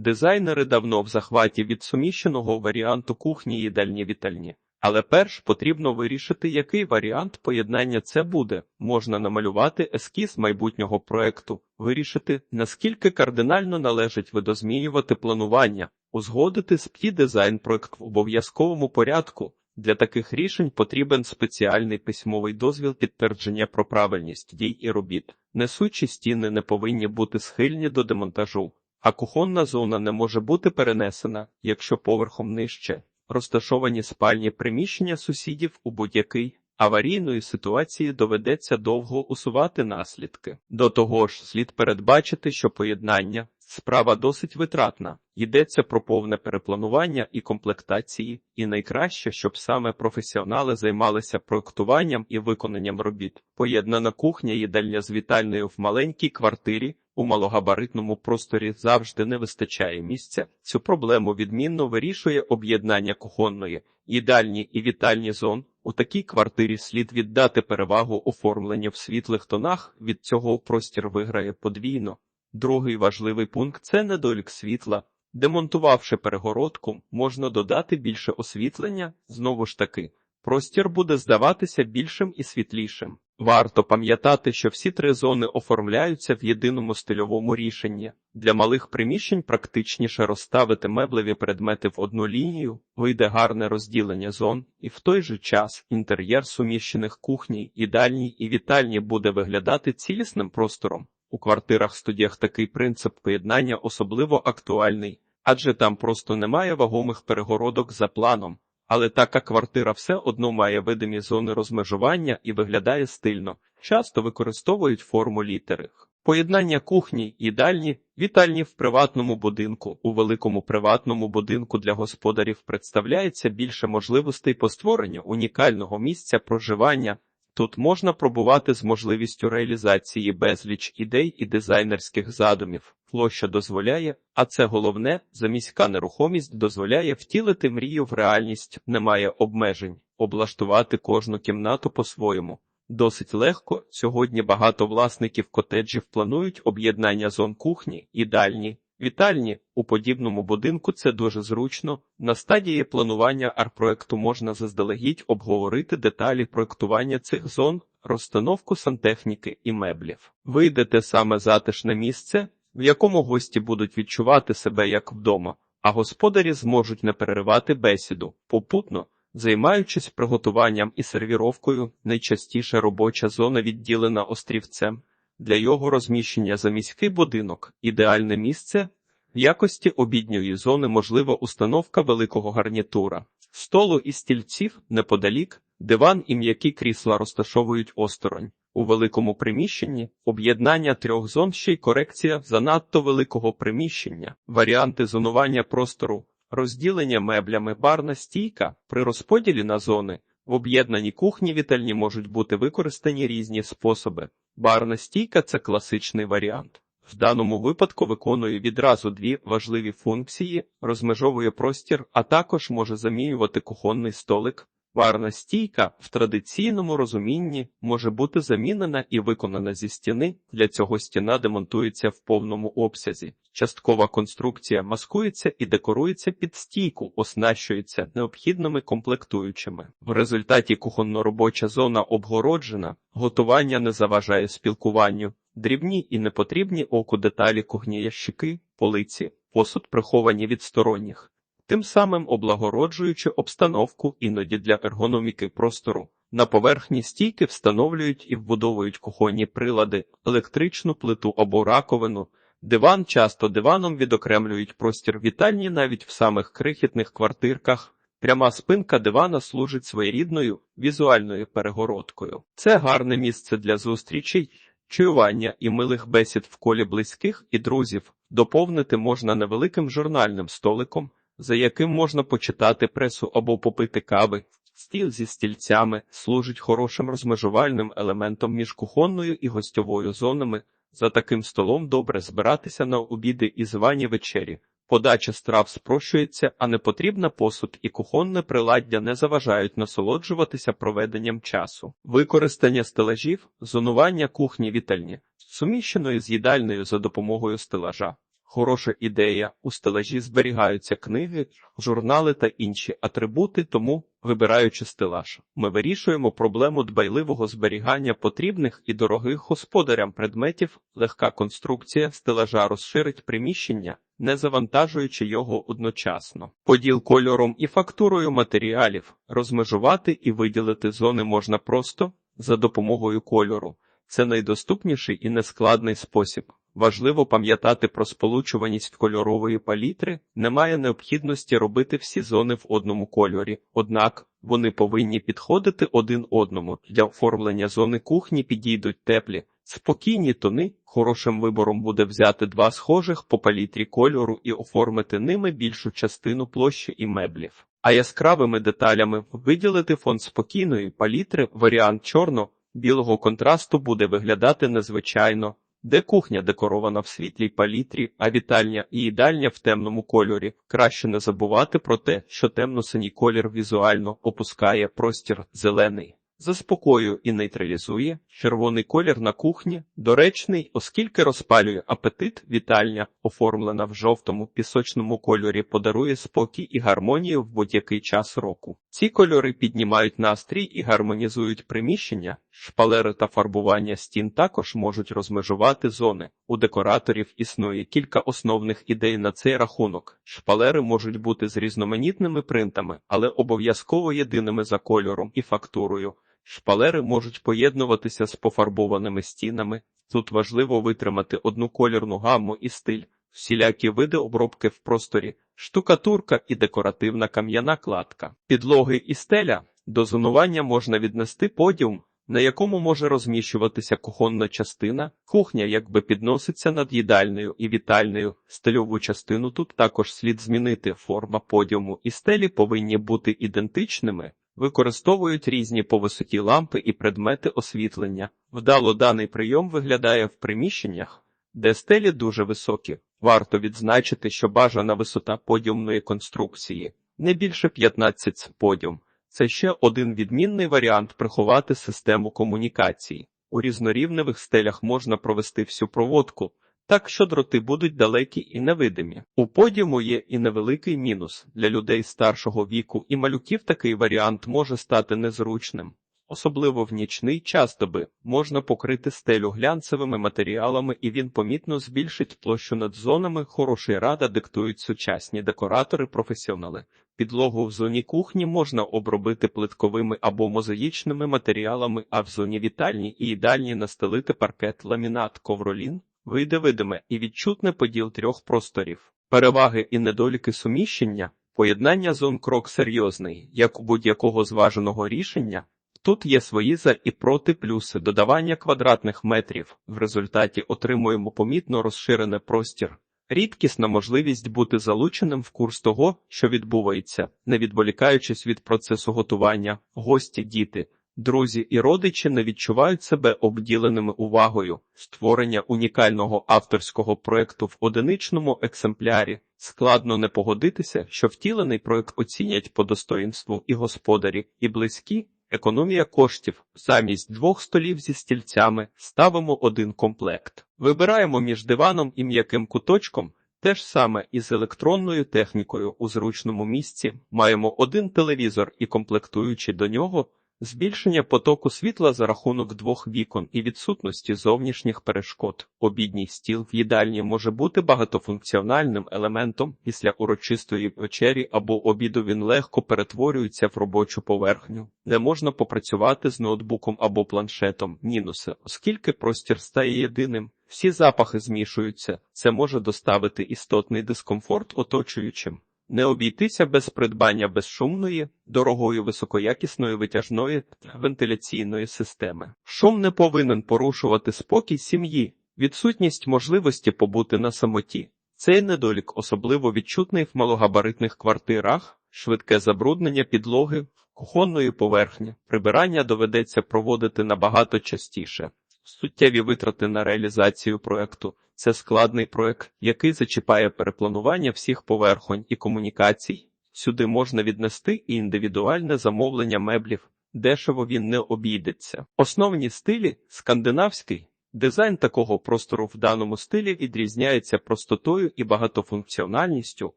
Дизайнери давно в захваті від суміщеного варіанту кухні їдальні вітальні. Але перш потрібно вирішити, який варіант поєднання це буде. Можна намалювати ескіз майбутнього проекту, вирішити, наскільки кардинально належить видозмінювати планування, узгодити спі дизайн проект в обов'язковому порядку. Для таких рішень потрібен спеціальний письмовий дозвіл підтвердження про правильність дій і робіт. Несучі стіни не повинні бути схильні до демонтажу, а кухонна зона не може бути перенесена, якщо поверхом нижче. Розташовані спальні приміщення сусідів у будь-якій аварійної ситуації доведеться довго усувати наслідки. До того ж, слід передбачити, що поєднання справа досить витратна. Йдеться про повне перепланування і комплектації, і найкраще, щоб саме професіонали займалися проектуванням і виконанням робіт. Поєднана кухня їдальня з вітальною в маленькій квартирі. У малогабаритному просторі завжди не вистачає місця. Цю проблему відмінно вирішує об'єднання кухонної, їдальні і вітальні зон. У такій квартирі слід віддати перевагу оформленню в світлих тонах. Від цього простір виграє подвійно. Другий важливий пункт це недолік світла. Демонтувавши перегородку, можна додати більше освітлення. Знову ж таки, простір буде здаватися більшим і світлішим. Варто пам'ятати, що всі три зони оформляються в єдиному стильовому рішенні. Для малих приміщень практичніше розставити меблеві предмети в одну лінію, вийде гарне розділення зон, і в той же час інтер'єр суміщених кухні, їдальні і вітальні буде виглядати цілісним простором. У квартирах студіях такий принцип поєднання особливо актуальний, адже там просто немає вагомих перегородок за планом. Але така квартира все одно має видимі зони розмежування і виглядає стильно. Часто використовують форму літери. Поєднання кухні, їдальні, вітальні в приватному будинку. У великому приватному будинку для господарів представляється більше можливостей по створенню унікального місця проживання. Тут можна пробувати з можливістю реалізації безліч ідей і дизайнерських задумів. Площа дозволяє, а це головне, заміська нерухомість дозволяє втілити мрію в реальність, немає обмежень, облаштувати кожну кімнату по-своєму. Досить легко. Сьогодні багато власників котеджів планують об'єднання зон кухні, їдальні, вітальні. У подібному будинку це дуже зручно. На стадії планування арт-проекту можна заздалегідь обговорити деталі проектування цих зон, розстановку сантехніки і меблів. Вийдете саме затишне місце, в якому гості будуть відчувати себе як вдома, а господарі зможуть не переривати бесіду, попутно. Займаючись приготуванням і сервіровкою, найчастіше робоча зона відділена острівцем. Для його розміщення за міський будинок ідеальне місце в якості обідньої зони можлива установка великого гарнітура, столу і стільців неподалік, диван і м'які крісла розташовують осторонь. У великому приміщенні об'єднання трьох зон ще й корекція занадто великого приміщення, варіанти зонування простору, розділення меблями, барна стійка при розподілі на зони. В об'єднаній кухні вітальні можуть бути використані різні способи. Барна стійка це класичний варіант. В даному випадку виконує відразу дві важливі функції: розмежовує простір, а також може замінювати кухонний столик. Барна стійка в традиційному розумінні може бути замінена і виконана зі стіни. Для цього стіна демонтується в повному обсязі. Часткова конструкція маскується і декорується під стійку, оснащується необхідними комплектуючими. В результаті кухонно-робоча зона обгороджена, готування не заважає спілкуванню, дрібні і непотрібні оку деталі кухні ящики, полиці, посуд приховані від сторонніх тим самим облагороджуючи обстановку іноді для ергономіки простору. На поверхні стійки встановлюють і вбудовують кухонні прилади, електричну плиту або раковину. Диван часто диваном відокремлюють простір вітальні навіть в самих крихітних квартирках. Пряма спинка дивана служить своєрідною візуальною перегородкою. Це гарне місце для зустрічей, чуювання і милих бесід в колі близьких і друзів. Доповнити можна невеликим журнальним столиком, за яким можна почитати пресу або попити кави. Стіл зі стільцями служить хорошим розмежувальним елементом між кухонною і гостьовою зонами. За таким столом добре збиратися на обіди і звані вечері. Подача страв спрощується, а непотрібна посуд і кухонне приладдя не заважають насолоджуватися проведенням часу. Використання стелажів, зонування кухні вітальні, суміщеної з їдальною за допомогою стелажа. Хороша ідея. У стелажі зберігаються книги, журнали та інші атрибути, тому, вибираючи стелаж, ми вирішуємо проблему дбайливого зберігання потрібних і дорогих господарям предметів. Легка конструкція стелажа розширить приміщення, не завантажуючи його одночасно. Поділ кольором і фактурою матеріалів, розмежувати і виділити зони можна просто за допомогою кольору. Це найдоступніший і нескладний спосіб. Важливо пам'ятати про сполучуваність кольорової палітри, немає необхідності робити всі зони в одному кольорі, однак вони повинні підходити один одному. Для оформлення зони кухні підійдуть теплі, спокійні тони. Хорошим вибором буде взяти два схожих по палітрі кольору і оформити ними більшу частину площі і меблів. А яскравими деталями виділити фон спокійної палітри, варіант чорно білого контрасту буде виглядати незвичайно, де кухня декорована в світлій палітрі, а вітальня і їдальня в темному кольорі. Краще не забувати про те, що темно-синій колір візуально опускає простір зелений. Заспокоює і нейтралізує червоний колір на кухні, доречний, оскільки розпалює апетит, вітальня, оформлена в жовтому пісочному кольорі, подарує спокій і гармонію в будь-який час року. Ці кольори піднімають настрій і гармонізують приміщення, шпалери та фарбування стін також можуть розмежувати зони. У декораторів існує кілька основних ідей на цей рахунок. Шпалери можуть бути з різноманітними принтами, але обов'язково єдиними за кольором і фактурою. Шпалери можуть поєднуватися з пофарбованими стінами. Тут важливо витримати одну колірну гамму і стиль, всілякі види обробки в просторі, штукатурка і декоративна кам'яна кладка. Підлоги і стеля до зонування можна віднести подіум, на якому може розміщуватися кухонна частина, кухня якби підноситься над їдальною і вітальною. Стильову частину тут також слід змінити. Форма подіуму і стелі повинні бути ідентичними. Використовують різні по висоті лампи і предмети освітлення. Вдало даний прийом виглядає в приміщеннях, де стелі дуже високі. Варто відзначити, що бажана висота подіумної конструкції не більше 15 подіум. Це ще один відмінний варіант приховати систему комунікацій. У різнорівневих стелях можна провести всю проводку, так що дроти будуть далекі і невидимі. У подіуму є і невеликий мінус для людей старшого віку, і малюків такий варіант може стати незручним. Особливо в нічний час доби можна покрити стелю глянцевими матеріалами, і він помітно збільшить площу над зонами. Хороший рада диктують сучасні декоратори-професіонали. Підлогу в зоні кухні можна обробити плитковими або мозаїчними матеріалами, а в зоні вітальні і їдальні настелити паркет, ламінат, ковролін, вийде видиме і відчутне поділ трьох просторів. Переваги і недоліки суміщення, поєднання зон крок серйозний, як у будь-якого зваженого рішення. Тут є свої за і проти плюси додавання квадратних метрів. В результаті отримуємо помітно розширений простір. Рідкісна можливість бути залученим в курс того, що відбувається, не відволікаючись від процесу готування, гості, діти, друзі і родичі не відчувають себе обділеними увагою, створення унікального авторського проекту в одиничному екземплярі. Складно не погодитися, що втілений проект оцінять по достоїнству і господарі, і близькі. Економія коштів замість двох столів зі стільцями ставимо один комплект. Вибираємо між диваном і м'яким куточком. Те ж саме і з електронною технікою у зручному місці маємо один телевізор і комплектуючи до нього збільшення потоку світла за рахунок двох вікон і відсутності зовнішніх перешкод. Обідній стіл в їдальні може бути багатофункціональним елементом після урочистої вечері або обіду він легко перетворюється в робочу поверхню, де можна попрацювати з ноутбуком або планшетом. Мінуси, оскільки простір стає єдиним. Всі запахи змішуються, це може доставити істотний дискомфорт оточуючим. Не обійтися без придбання безшумної, дорогої високоякісної витяжної вентиляційної системи. Шум не повинен порушувати спокій сім'ї, відсутність можливості побути на самоті. Цей недолік особливо відчутний в малогабаритних квартирах, швидке забруднення підлоги, кухонної поверхні. Прибирання доведеться проводити набагато частіше. Суттєві витрати на реалізацію проекту це складний проект, який зачіпає перепланування всіх поверхонь і комунікацій. Сюди можна віднести і індивідуальне замовлення меблів, дешево він не обійдеться. Основні стилі скандинавський, Дизайн такого простору в даному стилі відрізняється простотою і багатофункціональністю,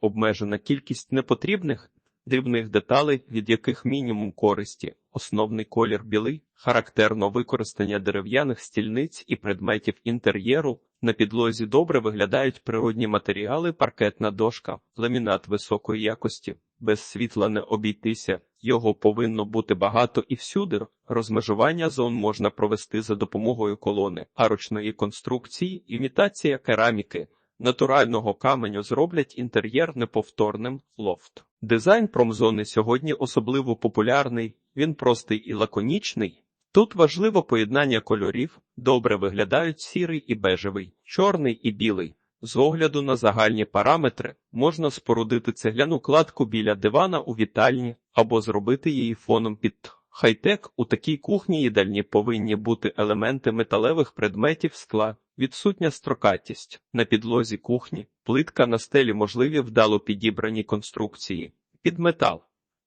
обмежена кількість непотрібних дрібних деталей, від яких мінімум користі, основний колір білий, характерно використання дерев'яних стільниць і предметів інтер'єру. На підлозі добре виглядають природні матеріали, паркетна дошка, ламінат високої якості. Без світла не обійтися, його повинно бути багато і всюди. Розмежування зон можна провести за допомогою колони, арочної конструкції, імітація кераміки, натурального каменю зроблять інтер'єр неповторним лофт. Дизайн промзони сьогодні особливо популярний, він простий і лаконічний. Тут важливо поєднання кольорів, добре виглядають сірий і бежевий, чорний і білий. З огляду на загальні параметри можна спорудити цегляну кладку біля дивана у вітальні або зробити її фоном під хай-тек. У такій кухні їдальні повинні бути елементи металевих предметів скла, відсутня строкатість. На підлозі кухні, плитка на стелі можливі вдало підібрані конструкції, під метал,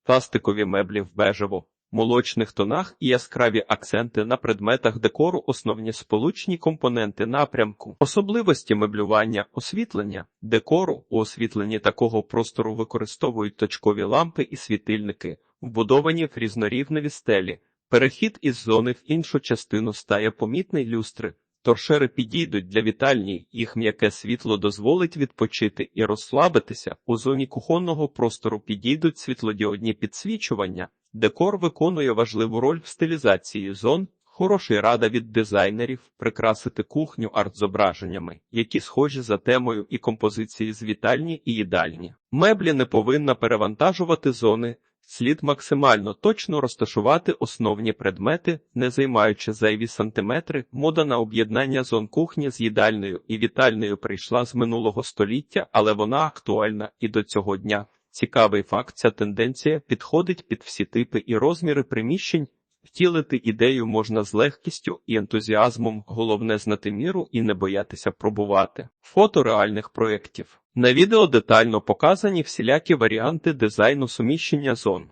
пластикові меблі в бежево, молочних тонах і яскраві акценти на предметах декору, основні сполучні компоненти напрямку, особливості меблювання, освітлення, декору у освітленні такого простору використовують точкові лампи і світильники, вбудовані в різнорівневі стелі. Перехід із зони в іншу частину стає помітний люстри. Торшери підійдуть для вітальні, їх м'яке світло дозволить відпочити і розслабитися. У зоні кухонного простору підійдуть світлодіодні підсвічування. Декор виконує важливу роль в стилізації зон. Хороший рада від дизайнерів прикрасити кухню арт-зображеннями, які схожі за темою і композиції з вітальні і їдальні. Меблі не повинна перевантажувати зони. Слід максимально точно розташувати основні предмети, не займаючи зайві сантиметри. Мода на об'єднання зон кухні з їдальною і вітальною прийшла з минулого століття, але вона актуальна і до цього дня. Цікавий факт, ця тенденція підходить під всі типи і розміри приміщень. Втілити ідею можна з легкістю і ентузіазмом, головне знати міру і не боятися пробувати. Фото реальних проєктів. На відео детально показані всілякі варіанти дизайну суміщення зон.